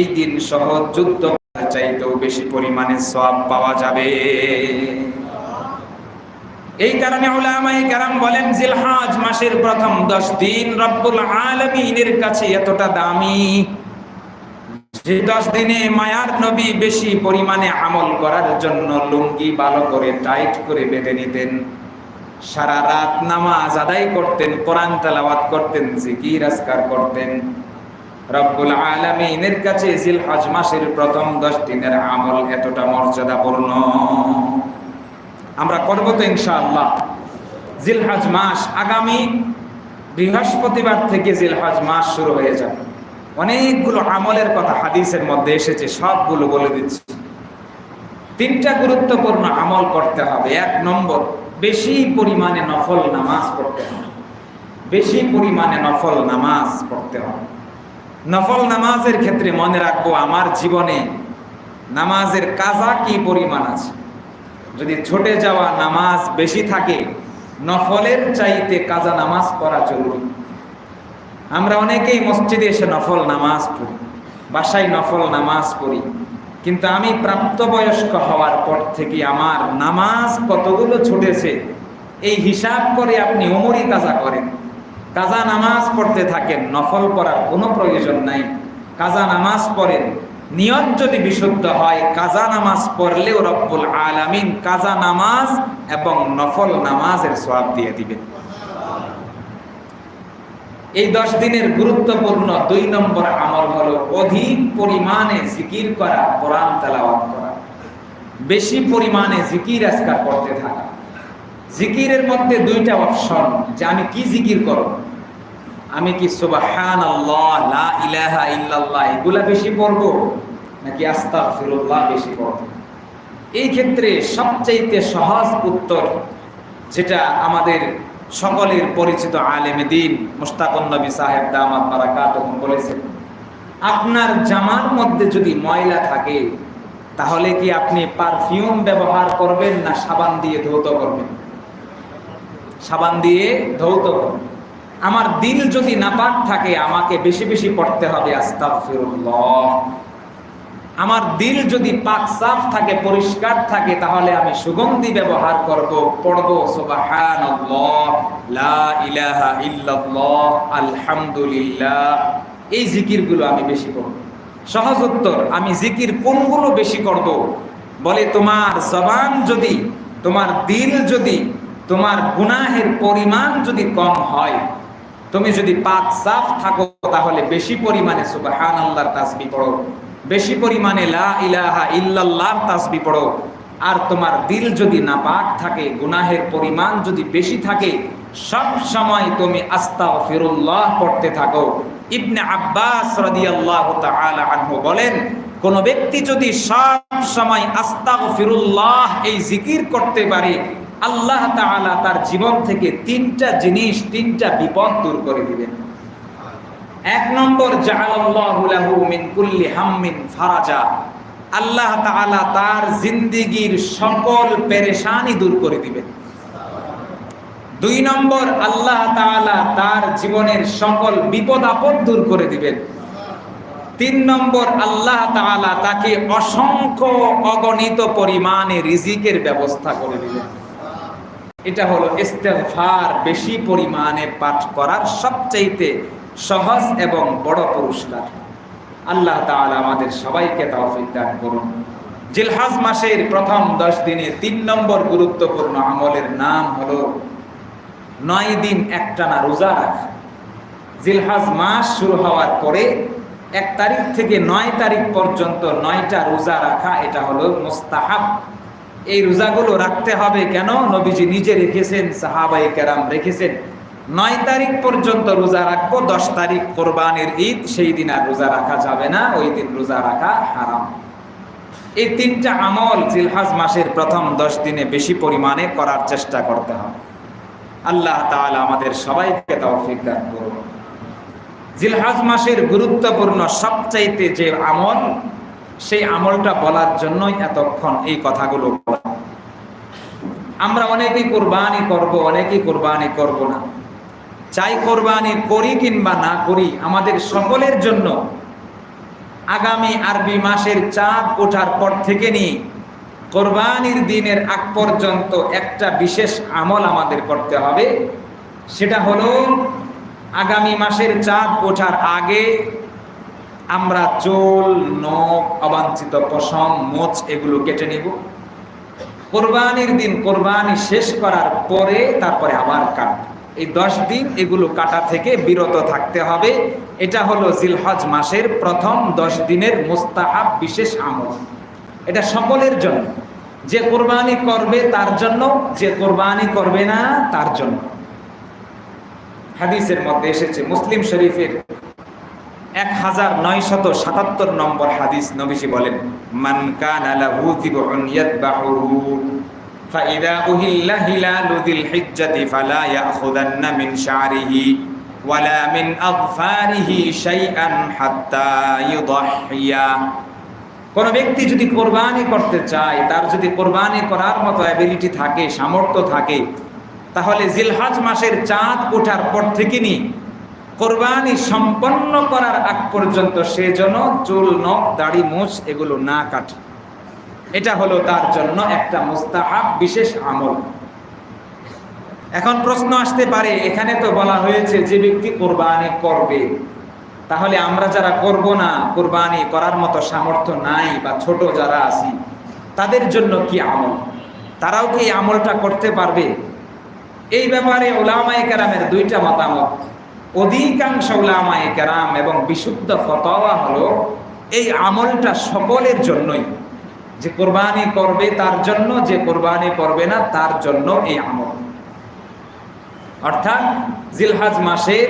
এই দিন সহ যুদ্ধ চাইতেও বেশি পরিমাণে সব পাওয়া যাবে। এই কারণে ওলামাই কারাম বলেন, জিলহাজ মাসের প্রথম দশ দিন রব্বুল আলমিনের কাছে এতটা দামি। যে দশ দিনে মায়ার নবী বেশি পরিমাণে আমল করার জন্য লুঙ্গি ভালো করে টাইট করে বেঁধে নিতেন। সারা রাত নামাজ আদায় করতেন, কোরআন তালাওয়াত করতেন, জিকির আজকার করতেন। রব্বুল আলমিনের কাছে জিলহাজ মাসের প্রথম দশ দিনের আমল এতটা মর্যাদাপূর্ণ। আমরা করব তো ইনশাআল্লাহ। জিলহাজ মাস আগামী বৃহস্পতিবার থেকে জিলহাজ মাস শুরু হয়ে যাবে। অনেকগুলো আমলের কথা হাদিসের মধ্যে এসেছে, সবগুলো বলে দিচ্ছি। তিনটা গুরুত্বপূর্ণ আমল করতে হবে। এক নম্বর, বেশি পরিমাণে নফল নামাজ পড়তে হবে। বেশি পরিমাণে নফল নামাজ পড়তে হবে। নফল নামাজের ক্ষেত্রে মনে রাখব, আমার জীবনে নামাজের কাজা কি পরিমাণ আছে? যদি ছুটে যাওয়া নামাজ বেশি থাকে, নফলের চাইতে কাজা নামাজ পড়া জরুরি। আমরা অনেকেই মসজিদে এসে নফল নামাজ পড়ি, বাসায় নফল নামাজ পড়ি, কিন্তু আমি প্রাপ্তবয়স্ক হওয়ার পর থেকে আমার নামাজ কতগুলো ছুটেছে, এই হিসাব করে আপনি ওমরি কাজা করেন। কাজা নামাজ পড়তে থাকেন, নফল পড়ার কোনো প্রয়োজন নাই। কাজা নামাজ পড়েন, নিয়ত যদি বিশুদ্ধ হয়, কাজা নামাজ পড়লেও রব্বুল আলামিন কাজা নামাজ এবং নফল নামাজের সওয়াব দিয়ে দিবেন। এই দশ দিনের গুরুত্বপূর্ণ দুই নম্বর আমল হলো অধিক পরিমাণে জিকির করা, কোরআন তেলাওয়াত করা। বেশি পরিমাণে জিকির আজকার করতে থাকা। জিকিরের মধ্যে দুইটা অপশন যে আমি কি জিকির করব? আমি কি সুবাহান আল্লাহ লা ইলাহা ইল্লাল্লাহ এগুলা বেশি পড়ব নাকি আস্তাগফিরুল্লাহ বেশি পড়ব? এই ক্ষেত্রে সবচাইতে সহজ উত্তর যেটা আমাদের সকলের পরিচিত আলেম দিন মুস্তাকুন নবী সাহেব দামাত বারাকাত বলেছেন, আপনার জামার মধ্যে যদি ময়লা থাকে তাহলে কি আপনি পারফিউম ব্যবহার করবেন না সাবান দিয়ে ধৌত করবেন? সাবান দিয়ে ধৌত আমার দিল যদি নাপাক থাকে, আমাকে বেশি বেশি পড়তে হবে, আস্তাগফিরুল্লাহ। আমার দিল যদি পাক সাফ থাকে, পরিষ্কার থাকে, তাহলে আমি সুগন্ধি ব্যবহার করব, পড়ব, সুবহানাল্লাহ, লা ইলাহা ইল্লাল্লাহ, আলহামদুলিল্লাহ। এই জিকিরগুলো আমি বেশি করব সহজ উত্তর, আমি জিকির কোনগুলো বেশি করব? বলে, তোমার জবান যদি, তোমার দিল যদি তোমার গুনাহের পরিমাণ যদি কম হয়, তুমি যদি পাক সাফ থাকো, তাহলে বেশি পরিমাণে সুবহানাল্লাহর তাসবিহ পড়ো। বেশি পরিমাণে লা ইলাহা ইল্লাল্লাহর তাসবি পড়ো। আর তোমার দিল যদি নাপাক থাকে, গুনাহের পরিমাণ যদি বেশি থাকে, সব সময় তুমি আস্তাগফিরুল্লাহ পড়তে থাকো। ইবনে আব্বাস রাদিয়াল্লাহু তাআলা আনহু বলেন, কোন ব্যক্তি যদি সব সময় আস্তাগফিরুল্লাহ এই জিকির করতে পারে আল্লাহ তাআলা তার জীবন থেকে তিনটা জিনিস, তিনটা বিপদ দূর করে দিবেন। এক নম্বর ফারাজা। আল্লাহ তাআলা তার জিন্দেগীর সকল পেরেশানি দূর করে দিবেন। দুই নম্বর, আল্লাহ তাআলা তার জীবনের সকল বিপদ আপদ দূর করে দিবেন। তিন নম্বর, আল্লাহ তাআলা তাকে অসংখ্য অগণিত পরিমাণে রিজিকের ব্যবস্থা করে দিবেন। এটা হলো ইস্তেগফার বেশি পরিমাণে পাঠ করার সবচাইতে সহজ এবং বড় পুরস্কার। আল্লাহ তাআলা আমাদের সবাইকে তৌফিক দান করুন। জিলহাজ মাসের প্রথম দশ দিনে তিন নম্বর গুরুত্বপূর্ণ আমলের নাম হলো নয় দিন একটানা রোজা রাখা। জিলহাজ মাস শুরু হওয়ার পরে এক তারিখ থেকে নয় তারিখ পর্যন্ত নয়টা রোজা রাখা, এটা হলো মোস্তাহাব। এই রোজাগুলো রাখতে হবে কেন? নবীজি নিজে রেখেছেন সাহাবাই কেরাম রেখেছেন। নয় তারিখ পর্যন্ত রোজা রাখব, দশ তারিখ কোরবানির ঈদ, সেই দিন আর রোজা রাখা যাবে না, ওই দিন রোজা রাখা হারাম। এই তিনটা আমল জিলহাজ মাসের প্রথম দশ দিনে বেশি পরিমাণে করার চেষ্টা করতে হবে। আল্লাহ তাআলা আমাদের সবাইকে তৌফিক দান করুন। জিলহাজ মাসের গুরুত্বপূর্ণ সবচাইতে যে আমল সেই আমলটা বলার জন্যই এতক্ষণ এই কথাগুলো আমরা অনেকেই কোরবানি করব, অনেকেই কোরবানি করব না। চাই কোরবানি করি কিংবা না করি, আমাদের সকলের জন্য আগামী আরবি মাসের চাঁদ ওঠার পর থেকে নিয়ে কোরবানির দিনের আগ পর্যন্ত একটা বিশেষ আমল আমাদের করতে হবে। সেটা হলো আগামী মাসের চাঁদ ওঠার আগে আমরা চোল, নখ, অবাঞ্ছিত পশম, মোচ এগুলো কেটে নিব। কোরবানির দিন কোরবানি শেষ করার পরে তারপরে আবার কাটব। এই দশ দিন এগুলো কাটা থেকে বিরত থাকতে হবে। এটা হলো জিলহজ মাসের প্রথম দশ দিনের মুস্তাহাব বিশেষ আমল। এটা সকলের জন্য। যে কোরবানি করবে তার জন্য, যে কোরবানি করবে না তার জন্য। হাদিসের মধ্যে এসেছে, মুসলিম শরীফের এক হাজার নয়শত সাতাত্তর নম্বর হাদিস নবীজি বলেন, মান কানা লাহু যিবউন ইয়াতবাহুহু ফাইদা উহিল্লা হিলালু যিল হিজ্জাতি ফালা ইয়াখুদান্না মিন শা'রিহি ওয়ালা মিন আযফারিহি শাইআন হাত্তা ইউদাহহিয়া কোন ব্যক্তি যদি কোরবানি করতে চায়, তার যদি কোরবানি করার মতো অ্যাবিলিটি থাকে, সামর্থ্য থাকে, তাহলে জিলহাজ মাসের চাঁদ ওঠার পর থেকে নিয়ে কোরবানি সম্পন্ন করার আগ পর্যন্ত সে যেন চুল, নখ, দাড়ি, মোচ এগুলো না কাটে। এটা হলো তার জন্য একটা মুস্তাহাব, বিশেষ আমল। এখন প্রশ্ন আসতে পারে, এখানে তো বলা হয়েছে যে ব্যক্তি কোরবানি করবে। তাহলে আমরা যারা করব না, কোরবানি করার মতো সামর্থ্য নাই বা ছোট যারা আছি, তাদের জন্য কি আমল? তারাও কি আমলটা করতে পারবে? এই ব্যাপারে ওলামায়ে কেরামের দুইটা মতামত। অধিকাংশ ওলামায়ে কেরাম এবং বিশুদ্ধ ফতোয়া হলো এই আমলটা সকলের জন্যই। যে কোরবানি করবে তার জন্য, যে কোরবানি করবে না তার জন্য এই আমল। অর্থাৎ জিলহাজ মাসের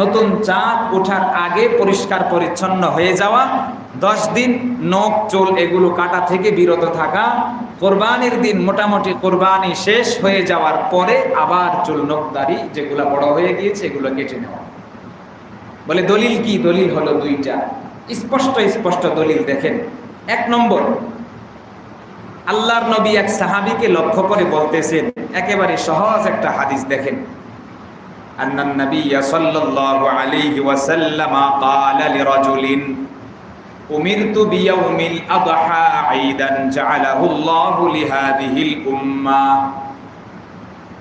নতুন চাঁদ ওঠার আগে পরিষ্কার পরিচ্ছন্ন হয়ে যাওয়া, দশ দিন নখ চোল এগুলো কাটা থেকে বিরত থাকা কোরবানির দিন মোটামুটি কোরবানি শেষ হয়ে যাওয়ার পরে আবার চুল নখ দাড়ি যেগুলো বড় হয়ে গিয়েছে এগুলো কেটে নেওয়া বলে দলিল কি দলিল হলো দুইটা স্পষ্ট স্পষ্ট দলিল দেখেন এক নম্বর আল্লাহর নবী এক সাহাবিকে লক্ষ্য করে বলতেছেন একেবারে সহজ একটা হাদিস দেখেন أن النبي صلى الله عليه وسلم قال لرجل أمرت بيوم الأضحى عيدا جعله الله لهذه الأمة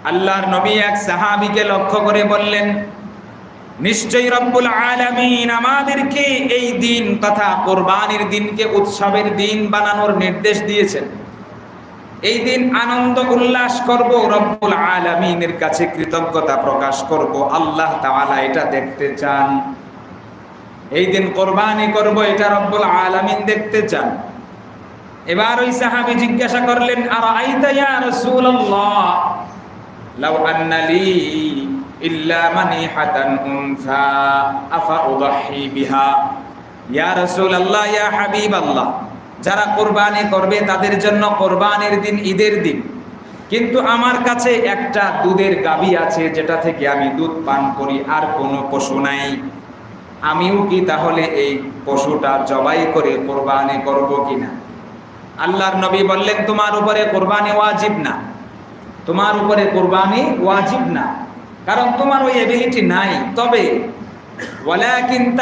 আল্লাহর নবী এক সাহাবীকে লক্ষ্য করে বললেন নিশ্চয়ই রব্বুল আলামিন আমাদেরকে এই দিন তথা কোরবানির দিনকে উৎসবের দিন বানানোর নির্দেশ দিয়েছেন এই দিন আনন্দ উল্লাস করব রব্বুল আলামিনের কাছে কৃতজ্ঞতা প্রকাশ করব আল্লাহ তাআলা এটা দেখতে চান এই দিন কোরবানি করব, এটা রব্বুল আলামিন দেখতে চান। এবার ওই সাহাবী জিজ্ঞাসা করলেন আর আইতা ইয়া রাসূলুল্লাহ? লাউ আন্না লি ইল্লা মানিহাতান উনসা, আফা উদাহি বিহা? ইয়া রাসূলুল্লাহ, ইয়া হাবিবাল্লাহ। যারা কোরবানি করবে, তাদের জন্য কোরবানির দিন ঈদের দিন। কিন্তু আমার কাছে একটা দুধের গাবি আছে, যেটা থেকে আমি দুধ পান করি, আর কোনো পশু নাই। আমিও কি তাহলে এই পশুটা জবাই করে কোরবানি করব কি না আল্লাহর নবী বললেন, তোমার উপরে কোরবানি ওয়াজিব না। তোমার উপরে কোরবানি ওয়াজিব না। কারণ তোমার ওই এবিলিটি নাই। তবে, ওয়ালাকিন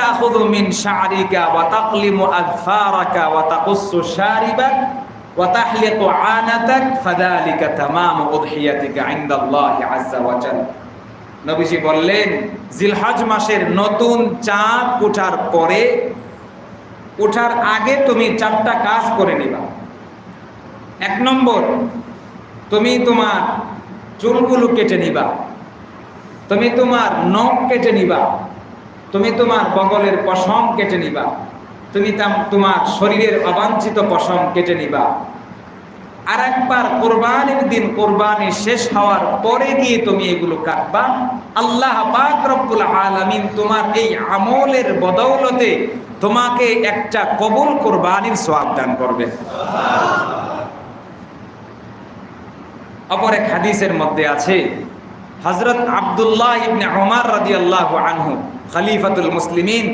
নবীজি বললেন, জিলহজ মাসের নতুন চাঁদ ওঠার পরে ওঠার আগে তুমি চারটা কাজ করে নিবা। এক নম্বর, তুমি তোমার চুলগুলো কেটে নিবা। তুমি তোমার নখ কেটে নিবা। তুমি তোমার বগলের পশম কেটে নিবা। তুমি, তোমার শরীরের অবাঞ্ছিত পশম কেটে নিবা। আর একবার কোরবানির দিন কোরবানি শেষ হওয়ার পরে গিয়ে তুমি এগুলো কাটবা। আল্লাহ আলামিন তোমার এই আমলের বদৌলতে তোমাকে একটা কবুল কোরবানির সব দান করবে। অপর এক হাদিসের মধ্যে আছে হযরত আব্দুল্লাহ ইবনে ওমর আল্লাহ আনহু, খলিফাতুল মুসলিমিন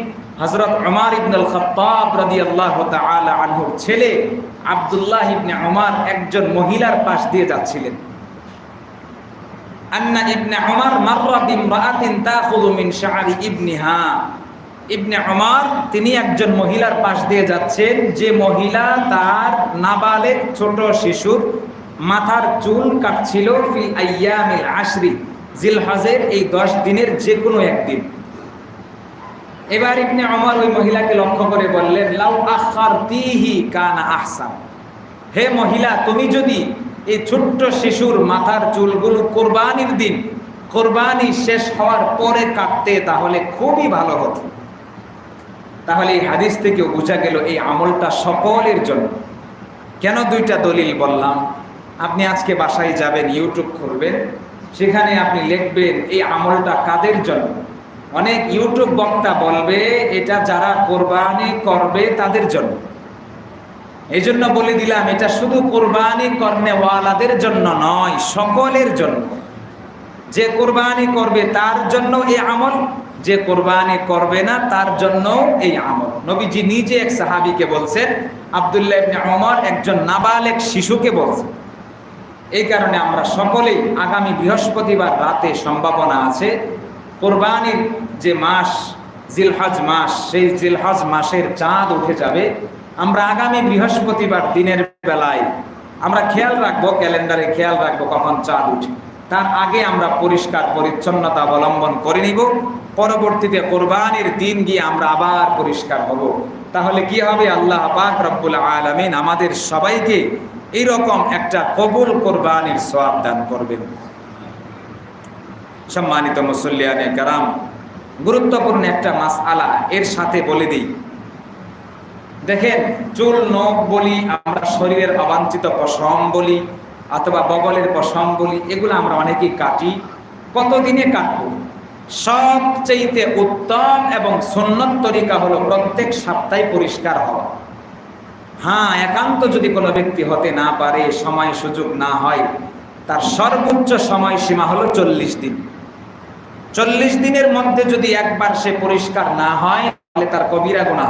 হজরত উমার ইবনুল খত্তাব রাদিয়াল্লাহু তাআলা আনহুর ছেলে আবদুল্লাহ ইবনে উমার একজন মহিলার পাশ দিয়ে যাচ্ছিলেন। আন্না ইবনে উমার মাররা বিমরাআতিন তাখুযু মিন শা'রি ইবনিহা। ইবনে আমার তিনি একজন মহিলার পাশ দিয়ে যাচ্ছেন, যে মহিলা তার নাবালেক ছোট শিশুর মাথার চুল কাটছিল ফি আইয়ামিল আশরি। জিলহাজের এই দশ দিনের যে কোনো একদিন। এবার ইবনে আমার ওই মহিলাকে লক্ষ্য করে বললেন, লাউ আখার তিহি কানা আহসান। হে মহিলা, তুমি যদি এই ছোট্ট শিশুর মাথার চুলগুলো কোরবানির দিন, কোরবানি শেষ হওয়ার পরে কাটতে, তাহলে খুবই ভালো হতো। তাহলে এই হাদিস থেকেও বোঝা গেল এই আমলটা সকলের জন্য। কেন দুইটা দলিল বললাম? আপনি আজকে বাসায় যাবেন ইউটিউব খুলবেন সেখানে আপনি লিখবেন, এই আমলটা কাদের জন্য? অনেক ইউটিউব বক্তা বলবে, এটা যারা কোরবানি করবে তাদের জন্য। এই জন্য বলে দিলাম, এটা শুধু কোরবানি কর্নেওয়ালাদের জন্য নয়, সকলের জন্য। যে কোরবানি করবে তার জন্য এই আমল, যে কোরবানি করবে না তার জন্য এই আমল। নবীজি নিজে এক সাহাবিকে বলছেন, আবদুল্লাহ ইবনে একজন নাবালেক শিশুকে বলছেন এই কারণে আমরা সকলেই আগামী বৃহস্পতিবার রাতে সম্ভাবনা আছে। কোরবানির যে মাস, জিলহজ মাস, সেই জিলহজ মাসের চাঁদ উঠে যাবে। আমরা আগামী বৃহস্পতিবার দিনের বেলায় আমরা খেয়াল রাখব, ক্যালেন্ডারে খেয়াল রাখব কখন চাঁদ উঠে। তার আগে আমরা পরিষ্কার পরিচ্ছন্নতা অবলম্বন করে নিব। পরবর্তীতে কোরবানির দিন গিয়ে আমরা আবার পরিষ্কার হব। তাহলে কি হবে? আল্লাহ পাক রব্বুল আলমিন আমাদের সবাইকে এইরকম একটা কবুল কোরবানির সওয়াব দান করবেন। সম্মানিত মুসল্লিয়ানে কারাম, গুরুত্বপূর্ণ একটা মাস আলা এর সাথে বলে দিই। দেখেন, চুল, নখ বলি, আমরা শরীরের অবাঞ্ছিত পশম বলি, অথবা বগলের পশম বলি, এগুলো আমরা অনেকেই কাটি, কতদিনে কাটবো? সবচেয়েতে উত্তম এবং সুন্নত তরিকা হলো প্রত্যেক সপ্তাহে পরিষ্কার হওয়া। হ্যাঁ একান্ত যদি কোনো ব্যক্তি হতে না পারে, সময় সুযোগ না হয়, তার সর্বোচ্চ সময় সীমা হলো চল্লিশ দিন। চল্লিশ দিনের মধ্যে যদি একবার সে পরিষ্কার না হয়, তাহলে তার কবিরা গুণা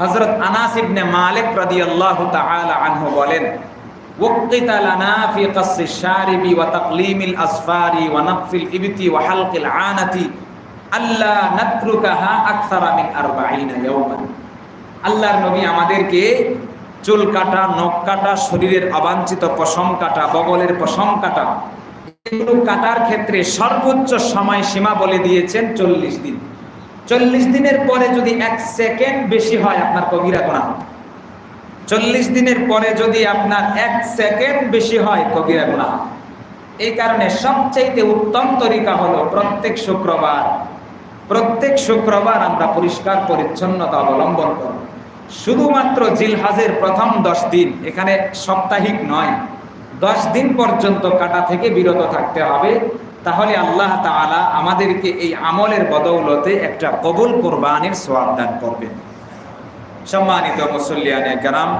হজরত আনাস ইবনে মালিক রাদিয়াল্লাহু তাআলা আনহু বলেন وقت لنا في قص الشارب وتقليم الأصفار ونقف الإبت وحلق العانة ألا نتركها أكثر من أربعين يوما আল্লাহর নবী আমাদেরকে চুল কাটা নখ কাটা শরীরের অবাঞ্ছিত পশম কাটা বগলের পশম কাটা এগুলো কাটার ক্ষেত্রে সর্বোচ্চ সময় সীমা বলে দিয়েছেন চল্লিশ দিন চল্লিশ দিনের পরে যদি এক সেকেন্ড বেশি হয় আপনার কবিরা গোনা চল্লিশ দিনের পরে যদি আপনার এক সেকেন্ড বেশি হয় কবিরা গোনা এই কারণে সবচাইতে উত্তম তরিকা হলো প্রত্যেক শুক্রবার প্রত্যেক শুক্রবার আমরা পরিষ্কার পরিচ্ছন্নতা অবলম্বন করব। শুধুমাত্র জিলহাজের প্রথম দশ দিন, এখানে সাপ্তাহিক নয়, দশ দিন পর্যন্ত কাটা থেকে বিরত থাকতে হবে। তাহলে আল্লাহ তাআলা আমাদেরকে এই আমলের বদৌলতে একটা কবুল কোরবানির সোয়াব দান করবেন। সম্মানিত মুসল্লিয়ানে কারাম,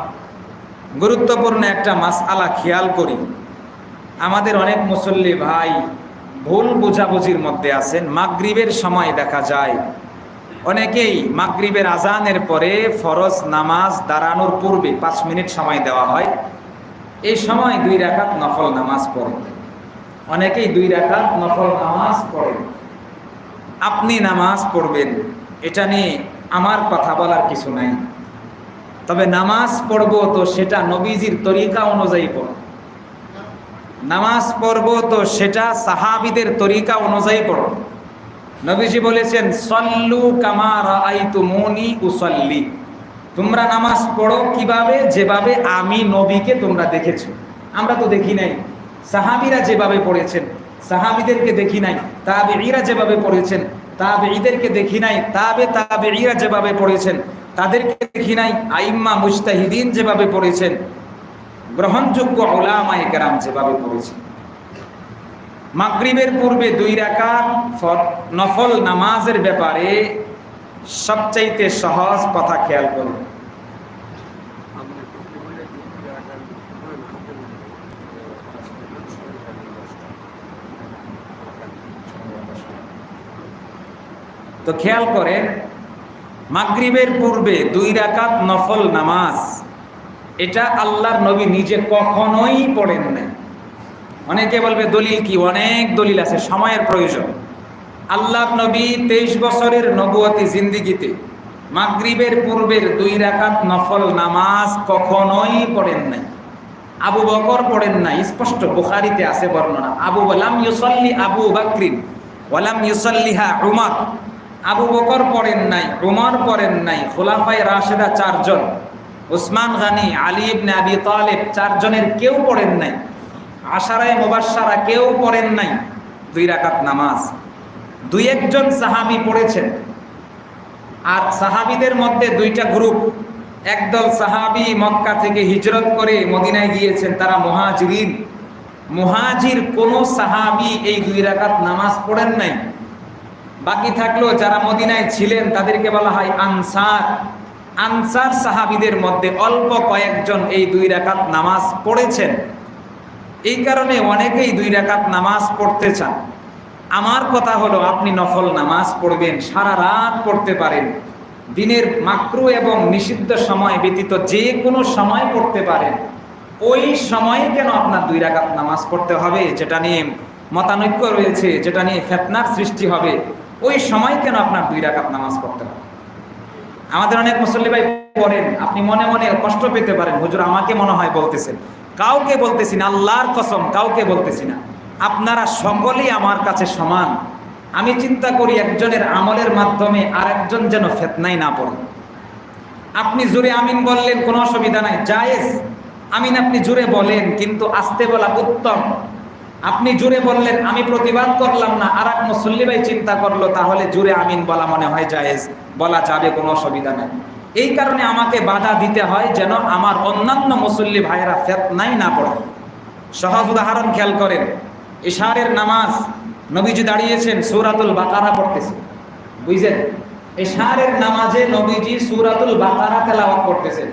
গুরুত্বপূর্ণ একটা মাসআলা খেয়াল করি। আমাদের অনেক মুসল্লি ভাই ভুল বোঝাবুঝির মধ্যে আছেন, মাগরিবের সময় দেখা যায়। অনেকেই মাগরিবের আজানের পরে ফরজ নামাজ দাঁড়ানোর পূর্বে পাঁচ মিনিট সময় দেওয়া হয়। এই সময় দুই রাকাত নফল নামাজ পড়ে। অনেকেই দুই রাকাত নফল নামাজ পড়ে। আপনি নামাজ পড়বেন, এটা নিয়ে আমার কথা বলার কিছু নাই। তবে নামাজ পড়ব তো সেটা নবীজির তরিকা অনুযায়ী পড়ব নামাজ পড়ব তো সেটা সাহাবিদের তরিকা অনুযায়ী পড়ব নবীজি বলেছেন, সল্লু কামার আই আইতুমুনি উসল্লি। তোমরা নামাজ পড়ো কীভাবে? যেভাবে আমি নবীকে তোমরা দেখেছ। আমরা তো দেখি নাই। সাহাবিরা যেভাবে পড়েছেন, সাহাবিদেরকে দেখি নাই। তাবে ইরা যেভাবে পড়েছেন তাবে ঈদেরকে দেখি নাই। তাবে তাবে ইরা যেভাবে পড়েছেন তাদেরকে দেখি নাই, আইম্মা মুস্তাহিদিন যেভাবে পড়েছেন, গ্রহণযোগ্য ওলামায়ে কেরাম যেভাবে পড়েছেন। মাগরিবের পূর্বে দুই রাকাত নফল নামাজের ব্যাপারে সবচাইতে সহজ কথা খেয়াল করুন। তো খেয়াল করেন মাগরিবের পূর্বে দুই রাকাত নফল নামাজ। এটা আল্লাহর নবী নিজে কখনোই পড়েন নাই। অনেকে বলবে, দলিল কি? অনেক দলিল আছে, সময়ের প্রয়োজন। আল্লাহ নবী তেইশ বছরের নবুয়তি জিন্দিগিতে মাগরিবের পূর্বের দুই রাকাত নফল নামাজ কখনোই পড়েন নাই। আবু বকর পড়েন নাই, স্পষ্ট বুখারিতে আছে বর্ণনা। আবু ওয়ালাম ইউসল্লি আবু বাকরিন ওয়ালাম ইউসল্লিহা উমর। আবু বকর পড়েন নাই, উমর পড়েন নাই, খোলাফায়ে রাশেদা চারজন ওসমান গানি, আলী ইবনে আবি তালেব চারজনের কেউ পড়েন নাই, আশারায় মুবাশশারা কেউ পড়েন নাই, দুই রাকাত নামাজ। দুই একজন সাহাবি পড়েছেন, আর সাহাবিদের মধ্যে দুইটা গ্রুপ। একদল সাহাবি মক্কা থেকে হিজরত করে মদিনায় গিয়েছেন, তারা মুহাজিরিন। মুহাজির কোন সাহাবি এই দুই রাকাত নামাজ পড়েন নাই। বাকি থাকল যারা মদিনায় ছিলেন, তাদেরকে বলা হয় আনসার। আনসার সাহাবিদের মধ্যে অল্প কয়েকজন এই দুই রাকাত নামাজ পড়েছেন। এই কারণে অনেকেই দুই রাকাত নামাজ পড়তে চান। আমার কথা হলো, আপনি নফল নামাজ পড়বেন, সারা রাত পড়তে পারেন। দিনের মাকরু এবং নিষিদ্ধ সময় ব্যতীত যে কোনো সময় পড়তে পারেন। ওই সময়ে কেন আপনার দুই রাকাত নামাজ পড়তে হবে, যেটা নিয়ে মতানৈক্য রয়েছে, যেটা নিয়ে ফেতনার সৃষ্টি হবে? ওই সময় কেন আপনার দুই রাকাত নামাজ পড়তে হবে? আমাদের অনেক মুসল্লি ভাই পড়েন, আপনি মনে মনে কষ্ট পেতে পারেন। হুজুর আমাকে মনে হয় বলতেছেন। কাউকে বলতেছি না, আল্লাহর কসম, কাউকে বলতেছি না। আপনারা সকলেই আমার কাছে সমান। আমি চিন্তা করি একজনের আমলের মাধ্যমে আর একজন যেন ফেতনাই না পড়ে। আপনি জোরে আমিন বললেন, কোনো অসুবিধা নাই। জায়েজ। আমিন আপনি জোরে বলেন, কিন্তু আস্তে বলা উত্তম। আপনি জোরে বললেন, আমি প্রতিবাদ করলাম না আর এক মুসল্লি ভাই চিন্তা করল, তাহলে জুড়ে আমিন বলা মনে হয় জায়েজ, বলা যাবে কোনো অসুবিধা নেই। এই কারণে আমাকে বাধা দিতে হয় যেন আমার অন্যান্য মুসল্লি ভাইয়েরা ফেতনাই না পড়ে। সহজ উদাহরণ খেয়াল করেন ইশারের নামাজ নবীজি দাঁড়িয়েছেন, সৌরাতুল বাকারা পড়তেছে। বুঝলেন? ইশারের নামাজে নবীজি সূরাতুল বাকারা তেলাওয়াত করতেছেন।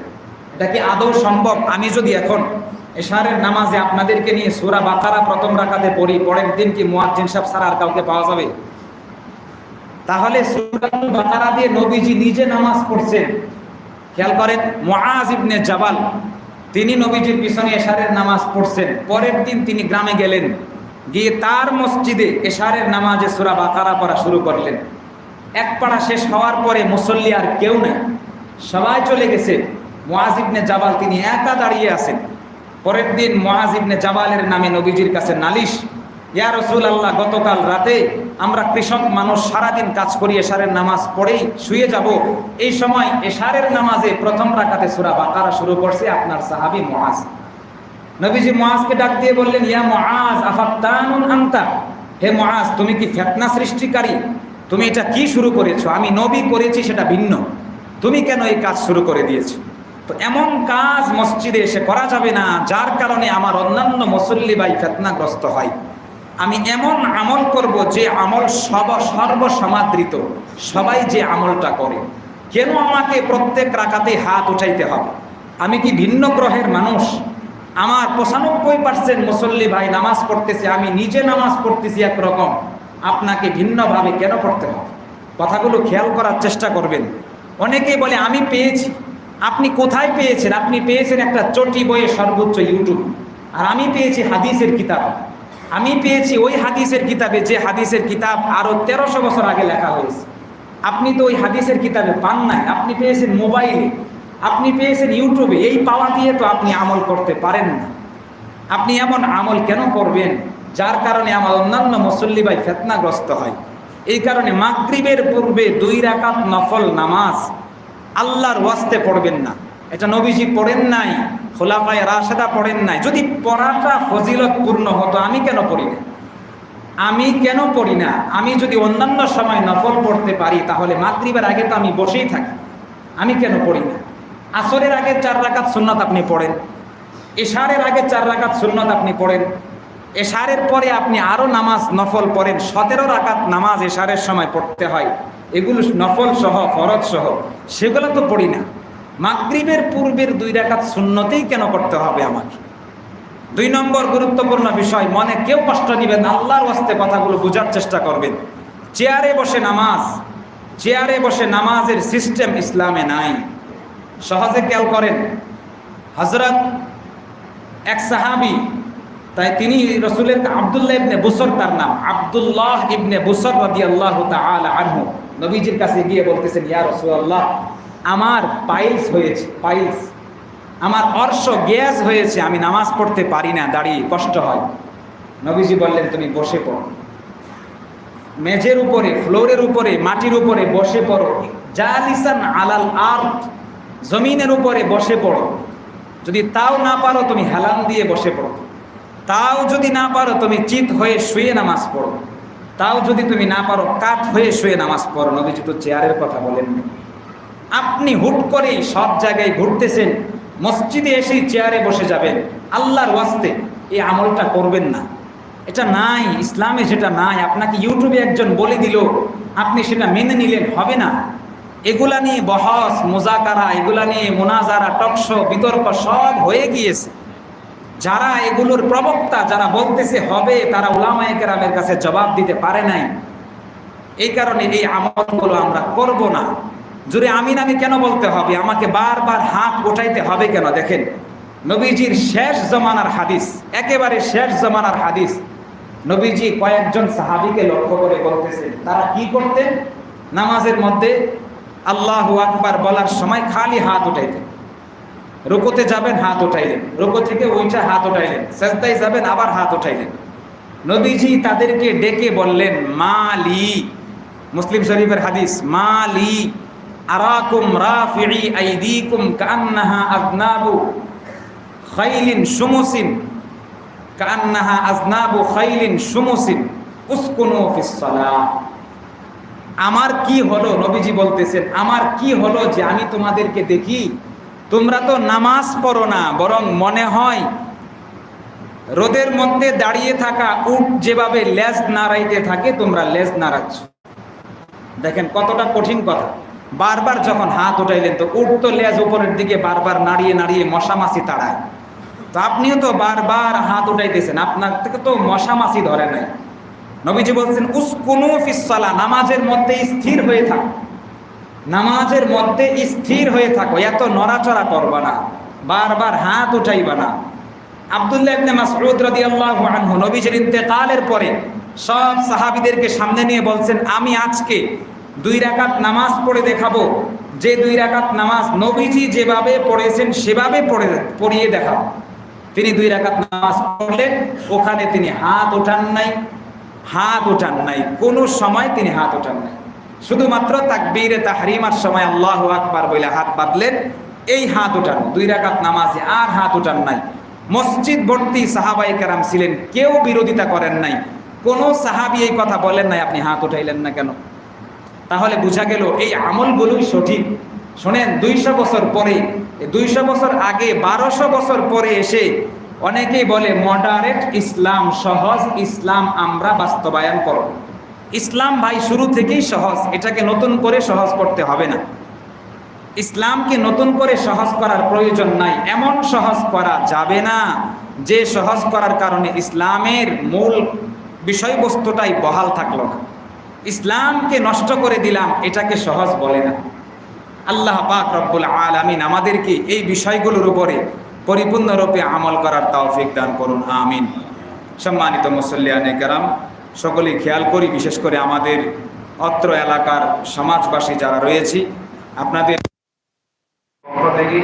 এটা কি আদৌ সম্ভব? আমি যদি এখন এশারের নামাজে আপনাদেরকে নিয়ে সূরা বাকারা প্রথম রাকাতে পড়ি, পরের দিন কি মুয়াজ্জিন সাহেব ছাড়া আর কাউকে পাওয়া যাবে? তাহলে সূরাতুল বাকারা দিয়ে নবীজি নিজে নামাজ পড়ছেন। খেয়াল করেন, মুআজ ইবনে জাবাল, তিনি নবীজির পিছনে এশারের নামাজ পড়ছেন। পরের দিন তিনি গ্রামে গেলেন, গিয়ে তার মসজিদে এশারের নামাজে সূরা বাকারা পড়া শুরু করলেন। এক পাড়া শেষ হওয়ার পরে মুসল্লি আর কেউ নেই সবাই চলে গেছে। মোয়াজিবনে জাবাল তিনি একা দাঁড়িয়ে আছেন। পরের দিন মোয়াজিবনে জাবালের নামে নবীজির কাছে নালিশ, ইয়া রসুল আল্লাহ গতকাল রাতে আমরা কৃষক মানুষ সারাদিন কাজ করি, এশারের নামাজ পড়েই শুয়ে যাব। এই সময় এশারের নামাজে প্রথম রাকাতে সুরা বাকারা শুরু করছে আপনার সাহাবি মহাজ। নবীজি মোয়াজকে ডাক দিয়ে বললেন, ইয়া মোয়াজ আফাত্তানুন আনতা? হে মহাজ, তুমি কি ফেতনা সৃষ্টিকারী? তুমি এটা কি শুরু করেছ? আমি নবী করেছি সেটা ভিন্ন। তুমি কেন এই কাজ শুরু করে দিয়েছ? তো এমন কাজ মসজিদে এসে করা যাবে না, যার কারণে আমার অন্যান্য মুসল্লি ভাই ফেতনাগ্রস্ত হয়। আমি এমন আমল করব যে আমল সব সর্বসমাদৃত, সবাই যে আমলটা করে। কেন আমাকে প্রত্যেক রাখাতে হাত উঠাইতে হবে? আমি কি ভিন্ন গ্রহের মানুষ? আমার পঁচানব্বই পার্সেন্ট মুসল্লি ভাই নামাজ পড়তেছে, আমি নিজে নামাজ পড়তেছি একরকম। আপনাকে ভিন্নভাবে কেন পড়তে হবে? কথাগুলো খেয়াল করার চেষ্টা করবেন। অনেকেই বলে, আমি পেয়েছি। আপনি কোথায় পেয়েছেন? আপনি পেয়েছেন একটা চটি বইয়ের সর্বোচ্চ ইউটিউব। আর আমি পেয়েছি হাদিসের কিতাব। আমি পেয়েছি ওই হাদিসের কিতাবে যে হাদিসের কিতাব আরও তেরোশো বছর আগে লেখা হয়েছে। আপনি তো ওই হাদিসের কিতাবে পান নাই। আপনি পেয়েছেন মোবাইলে। আপনি পেয়েছেন ইউটিউবে। এই পাওয়া দিয়ে তো আপনি আমল করতে পারেন না। আপনি এমন আমল কেন করবেন? যার কারণে আমার অন্যান্য মুসল্লি ভাই ফেতনাগ্রস্ত হয়। এই কারণে মাগরিবের পূর্বে দুই রাকাত নফল নামাজ আল্লাহর ওয়াস্তে পড়বেন না। এটা নবীজি পড়েন নাই, খোলাফায় রাশেদা পড়েন নাই। যদি পড়াটা ফজিলতপূর্ণ হতো, আমি কেন পড়ি না? আমি কেন পড়ি না? আমি যদি অন্যান্য সময় নফল পড়তে পারি, তাহলে মাগরিবের আগে তো আমি বসেই থাকি। আমি কেন পড়ি না? আসরের আগে চার রাকাত সুন্নত আপনি পড়েন। এশারের আগে চার রাকাত সুন্নত আপনি পড়েন। এশারের পরে আপনি আরও নামাজ নফল পড়েন। সতেরো রাকাত নামাজ এশারের সময় পড়তে হয়। এগুলো নফল সহ, ফরজ সহ, সেগুলো তো পড়ি না। মাগরিবের পূর্বের দুই রাকাত শূন্যতেই কেন করতে হবে আমাকে? দুই নম্বর গুরুত্বপূর্ণ বিষয়, মনে কেউ কষ্ট নেবেন আল্লাহর ওয়াস্তে কথাগুলো বোঝার চেষ্টা করবেন। চেয়ারে বসে নামাজ, চেয়ারে বসে নামাজের সিস্টেম ইসলামে নাই। সহজে খেয়াল করেন হজরত এক সাহাবি, তাই তিনি রসুলের আবদুল্লাহ ইবনে বুসর তার নাম, আবদুল্লাহ ইবনে বুসর রাদিয়াল্লাহু তাআলা আনহু। নবীজির কাছে গিয়ে বলতেছেন, ইয়া রাসূলুল্লাহ, আমার পাইলস হয়েছে, পাইলস। আমার অর্শ গ্যাস হয়েছে, আমি নামাজ পড়তে পারি না, দাঁড়িয়ে কষ্ট হয়। নবীজি বললেন, তুমি বসে পড়ো। মেঝের উপরে, ফ্লোরের উপরে, মাটির উপরে বসে পড়ো। জালিসান আলাল আর্থ জমিনের উপরে বসে পড়ো। যদি তাও না পারো, তুমি হেলান দিয়ে বসে পড়ো। তাও যদি না পারো, তুমি চিত হয়ে শুয়ে নামাজ পড়ো। তাও যদি তুমি না পারো কাঠ হয়ে শুয়ে নামাজ পড়ো। নবীজি তো চেয়ারের কথা বলেন না আপনি হুট করেই সব জায়গায় ঘুরতেছেন, মসজিদে এসেই চেয়ারে বসে যাবেন। আল্লাহর ওয়াস্তে এই আমলটা করবেন না। এটা নাই, ইসলামে যেটা নাই। আপনাকে ইউটিউবে একজন বলে দিল, আপনি সেটা মেনে নিলেন, হবে না। এগুলা নিয়ে বহস, মোজাকারা, এগুলা নিয়ে মোনাজারা টকশো বিতর্ক সব হয়ে গিয়েছে। যারা এগুলোর প্রবক্তা, যারা বলতেছে হবে, তারা উলামায়ে কেরামের কাছে জবাব দিতে পারে নাই। এই কারণে এই আমলগুলো আমরা করব না। জুড়ে আমিন আমি কেন বলতে হবে? আমাকে বারবার হাত ওঠাইতে হবে কেন? দেখেন, নবীজির শেষ জমানার হাদিস, একেবারে শেষ জমানার হাদিস। নবীজি কয়েকজন সাহাবিকে লক্ষ্য করে বলতেছেন, তারা কি করতেন? নামাজের মধ্যে আল্লাহ আকবার বলার সময় খালি হাত উঠাইতেন। রুকোতে যাবেন, হাত উঠাইলেন। রুকো থেকে ওইটা হাত উঠাইলেন। সেজদায় যাবেন, আবার হাত উঠাইলেন। নবীজি তাদেরকে ডেকে বললেন, মালি। মুসলিম শরীফের হাদিস, মালি। আরাকুম রাফি'i আইদিকুম কান্নাহা আযনাবু খাইলিন সুমুসিন কান্নাহা আযনাবু খাইলিন সুমুসিন উসকুনু ফিস সালাহ। আমার কি হলো? নবীজি বলতেছেন, আমার কি হলো যে আমি তোমাদেরকে দেখি? তোমরা তো নামাজ পড়ো না, বরং মনে হয় রোদের মধ্যে দাঁড়িয়ে থাকা উট যেভাবে লেজ নাড়াইতে থাকে, তোমরা লেজ নাড়াচ্ছ। দেখেন কতটা কঠিন কথা। বারবার যখন হাত উঠাইলেন, তো উট তো লেজ উপরের দিকে বারবার নাড়িয়ে নাড়িয়ে মশা মাছি তাড়ায়। তো আপনিও তো বারবার হাত উঠাইতেছেন, আপনার থেকে তো মশা মাছি ধরে নাই। নবীজি বলছেন, উসকুনু ফিসালা নামাজের মধ্যে স্থির হয়ে থাকো। নামাজের মধ্যে স্থির হয়ে থাকো, এত নড়াচড়া করবা না, বারবার হাত উঠাইবা না। আব্দুল্লাহ ইবনে মাসউদ রাদিয়াল্লাহু আনহু নবীজির ইন্তেকালের পরে সব সাহাবীদেরকে সামনে নিয়ে বলছেন, আমি আজকে দুই রাকাত নামাজ পড়ে দেখাবো। যে দুই রাকাত নামাজ নবীজি যেভাবে পড়েছেন, সেভাবে পড়ে, পড়িয়ে দেখাবো। তিনি দুই রাকাত নামাজ পড়লেন, ওখানে তিনি হাত ওঠান নাই, হাত ওঠান নাই, কোনো সময় তিনি হাত ওঠান নাই। শুধুমাত্র তাকবীরে তাহরিমার সময় আল্লাহ আকবার বলে হাত বাঁধলেন, এই হাত ওঠান দুই রাকাত নামাজে আর হাত ওঠান নাই। মসজিদ ভর্তি সাহাবাই কারাম ছিলেন, কেউ বিরোধিতা করেন নাই। কোনো সাহাবি এই কথা বলেন নাই, আপনি হাত উঠাইলেন না কেন? তাহলে বোঝা গেল এই আমলগুলোই সঠিক। শোনেন, দুইশো বছর পরে দুইশো বছর আগে, বারোশো বছর পরে এসে অনেকেই বলে, মডারেট ইসলাম, সহজ ইসলাম, আমরা বাস্তবায়ন করব। ইসলাম ভাই শুরু থেকেই সহজ, এটাকে নতুন করে সহজ করতে হবে না। ইসলামকে নতুন করে সহজ করার প্রয়োজন নাই, এমন সহজ করা যাবে না, যে সহজ করার কারণে ইসলামের মূল বিষয়বস্তুটাই বহাল থাকল না। ইসলামকে নষ্ট করে দিলাম, এটাকে সহজ বলে না। আল্লাহ পাক রব্বুল আলামিন আমাদেরকে এই বিষয়গুলোর উপরে পরিপূর্ণরূপে আমল করার তৌফিক দান করুন, আমিন। সম্মানিত মুসল্লিয়ানে কেরাম সকলেই খেয়াল করি বিশেষ করে আমাদের অত্র এলাকার সমাজবাসী যারা রয়েছি। আপনাদের পক্ষ থেকে